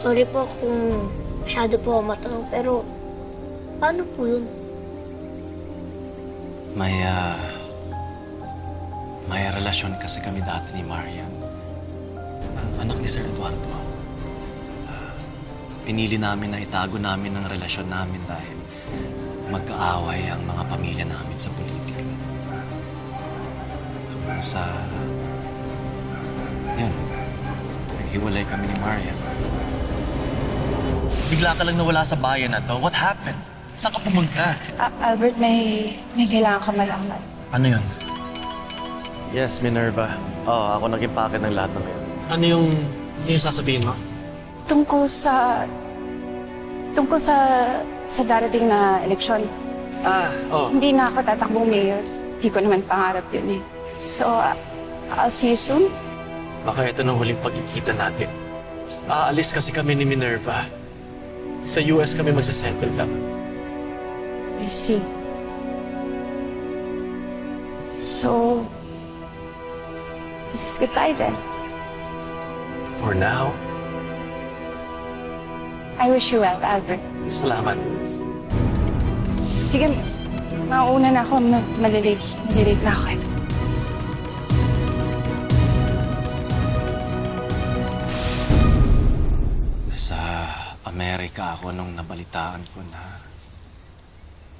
sorry po kung masyado po ako matanong, pero paano po yun? May, ah... may relasyon kasi kami dati ni Marian. Ang anak ni Sir Eduardo. Ah, pinili namin na itago namin ang relasyon namin dahil magkaaway ang mga pamilya namin sa politika. Hanggang sa... Yun. Naghiwalay kami ni Marian. Bigla ka lang nawala sa bayan na to. What happened? Saan ka pumunta? A- Albert, may, may kailangan ka malaman. Ano yun? Yes, Minerva. Oo, ako naging packet ng lahat ng yun. Ano yung, yung sasabihin mo? Tungkol sa... Tungkol sa... sa darating na eleksyon. Ah, oh. Hindi na ako tatakbong mayor. Hindi ko naman pangarap yun eh. So, uh, I'll see you soon. Baka ito na huling pagkikita natin. Aalis kasi kami ni Minerva. Sa US kami magsasettle down. I see. So, this is goodbye then. For now, I wish you well, Albert. salamat. Sige, mauna na ako. Ma- Malilate. Malilate na ako. Amerika ako nung nabalitaan ko na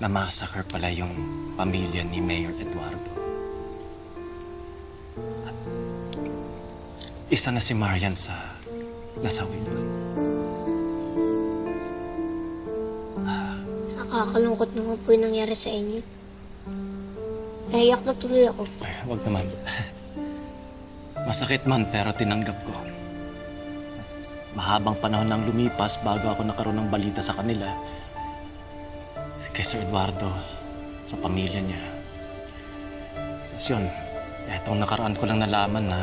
na-massacre pala yung pamilya ni Mayor Eduardo. At isa na si Marian sa nasawi doon. Nakakalungkot naman po yung nangyari sa inyo. Naiyak na tuloy ako. Ay, wag naman. Masakit man pero tinanggap ko. Mahabang panahon nang lumipas bago ako nakaroon ng balita sa kanila. Kay Sir Eduardo, sa pamilya niya. Tapos yun, etong nakaraan ko lang nalaman na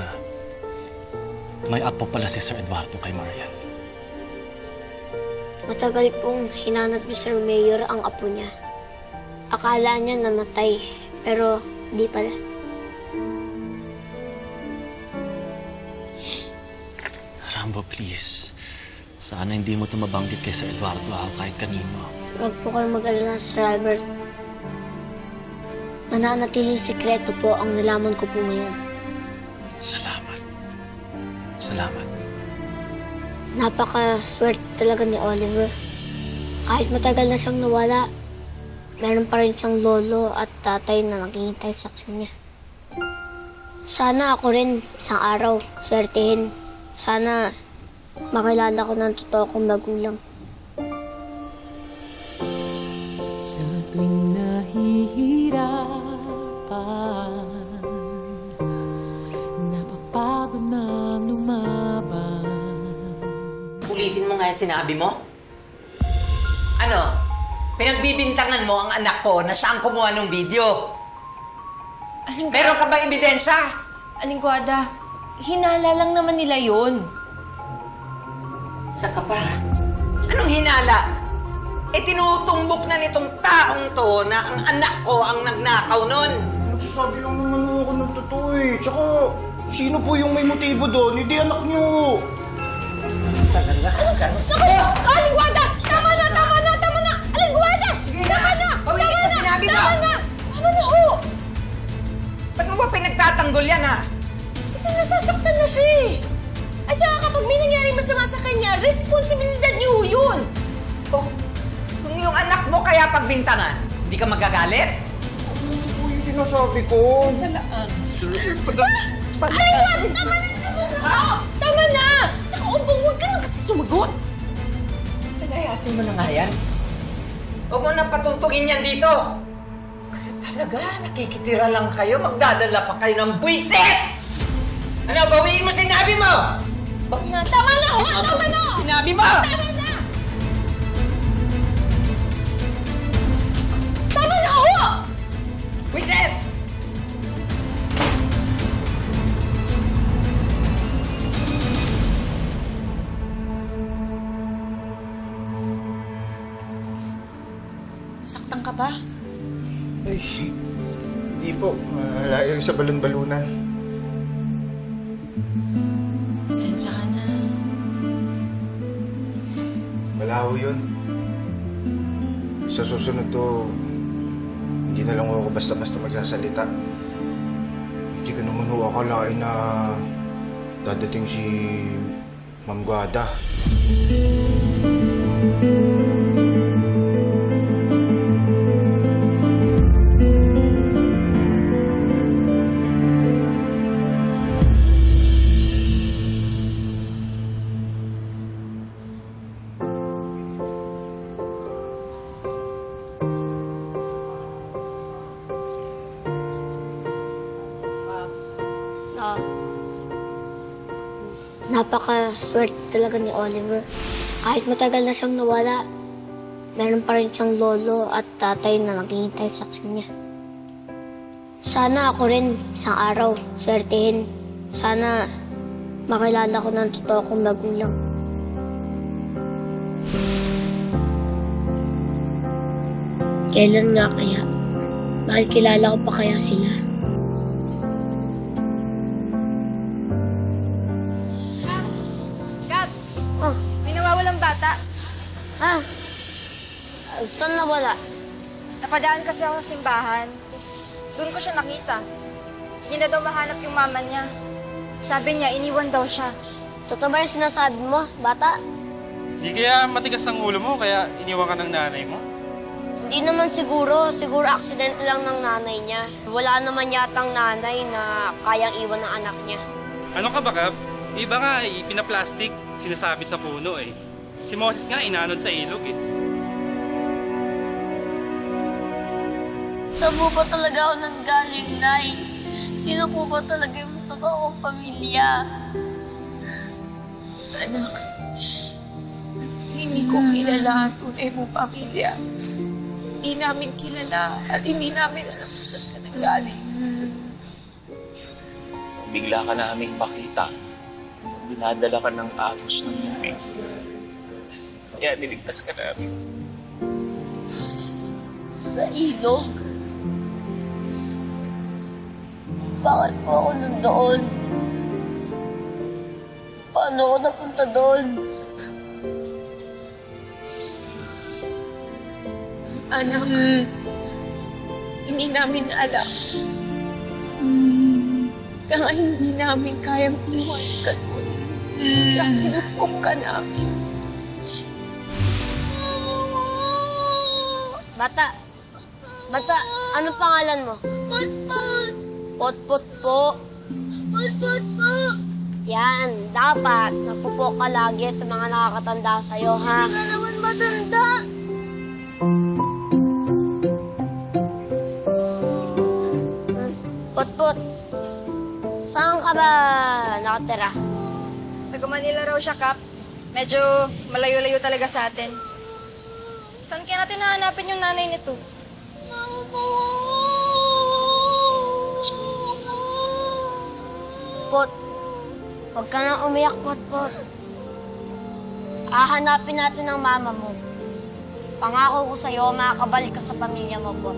may apo pala si Sir Eduardo kay Marian. Matagal pong hinanap ni Sir Mayor ang apo niya. Akala niya namatay, pero di pala. Rambo, please. Sana hindi mo ito mabanggit kay Sir Eduardo ha, kahit kanino. Huwag po kayong mag-alala, Sir Albert. Mananatiling sikreto po ang nalaman ko po ngayon. Salamat. Salamat. Napaka-swerte talaga ni Oliver. Kahit matagal na siyang nawala, meron pa rin siyang lolo at tatay na naghihintay sa kanya. Sana ako rin isang araw swertehin. Sana makilala ko ng totoo kong magulang. Sa tuwing nahihirapan Napapagod na lumaban Ulitin mo nga yung sinabi mo. Ano? Pinagbibintangan mo ang anak ko na siya ang kumuha ng video. Aling, Meron ka bang ebidensya? Aling Guada, hinala lang naman nila yun. Sa ka pa? Anong hinala? Eh tinutumbok na nitong taong to na ang anak ko ang nagnakaw nun. Nagsasabi lang naman ako ng totoo eh. Tsaka, sino po yung may motibo doon? Hindi anak niyo. Talaga? Naku! Aling Guada! Responsibilidad niyo yun. Oh, kung yung anak mo kaya pagbintangan, hindi ka magagalit? Ano yung sinasabi ko? Talaan. Sir, Aling Guada! Tama na! Tama na! Oh, tama na! Tsaka umbong, huwag ka nang kasi sumagot. Palayasin mo na nga yan. Huwag mo nang patuntugin yan dito. Kaya talaga, nakikitira lang kayo. Magdadala pa kayo ng buwisit! Ano, bawiin mo sinabi mo! Na, tama na ho! Tama na! Sinabi mo! Tama na! Tama na ho! Buwisit! Nasaktan ka ba? Ay, hindi po. Malayo sa balon-balunan. Sa susunod to, hindi na lang ako basta-basta magsasalita. Hindi ko naman ho akalain na dadating si Ma'am Guada. Napaka-swerte talaga ni Oliver. Kahit matagal na siyang nawala, meron pa rin siyang lolo at tatay na naghihintay sa kanya. Sana ako rin isang araw, swertehin. Sana makilala ko ng totoo kong magulang. Kailan nga kaya? Makikilala ko pa kaya sila? Saan nawala? Napadaan kasi ako sa simbahan. Tapos doon ko siya nakita. Hindi na daw mahanap yung mama niya. Sabi niya, iniwan daw siya. Totoo ba yung sinasabi mo, bata? Di kaya matigas ang ulo mo, kaya iniwan ka ng nanay mo? Hindi naman siguro. Siguro aksidente lang ng nanay niya. Wala naman yatang nanay na kayang iwan ng anak niya. Ano ka ba, Kap? Iba nga, eh, pinaplastic, sinasabit sa puno eh. Si Moses nga, inanod sa ilog eh. Saan po ba talaga ako nanggaling, Nay? Sino po ba talaga yung totoong pamilya? Anak, hindi ko kilala ang tunay mong pamilya. Hindi namin kilala at hindi namin alam kung saan ka nanggaling. Bigla ka naming makita. Dinadala ka ng agos ng tubig. Kaya niligtas ka namin. Sa ilog? Bakit po ako nandoon? Paano ako napunta doon? Anak, hindi namin alam. Kaya hindi namin kayang iwan ka doon. Kaya kinupkup ka namin. Bata! Bata, anong pangalan mo? Potpot! Po. Potpot po. Yan, dapat nagpupo ka lagi sa mga nakakatanda sa'yo, ha? Hindi naman matanda. Potpot, saan ka ba nakatira? Taga Manila raw siya, Kap. Medyo malayo-layo talaga sa atin. Saan kaya natin hahanapin yung nanay nito? Pot, huwag ka nang umiyak, Pot, Pot. Hahanapin natin ang mama mo. Pangako ko sa'yo, makakabalik ka sa pamilya mo, Pot.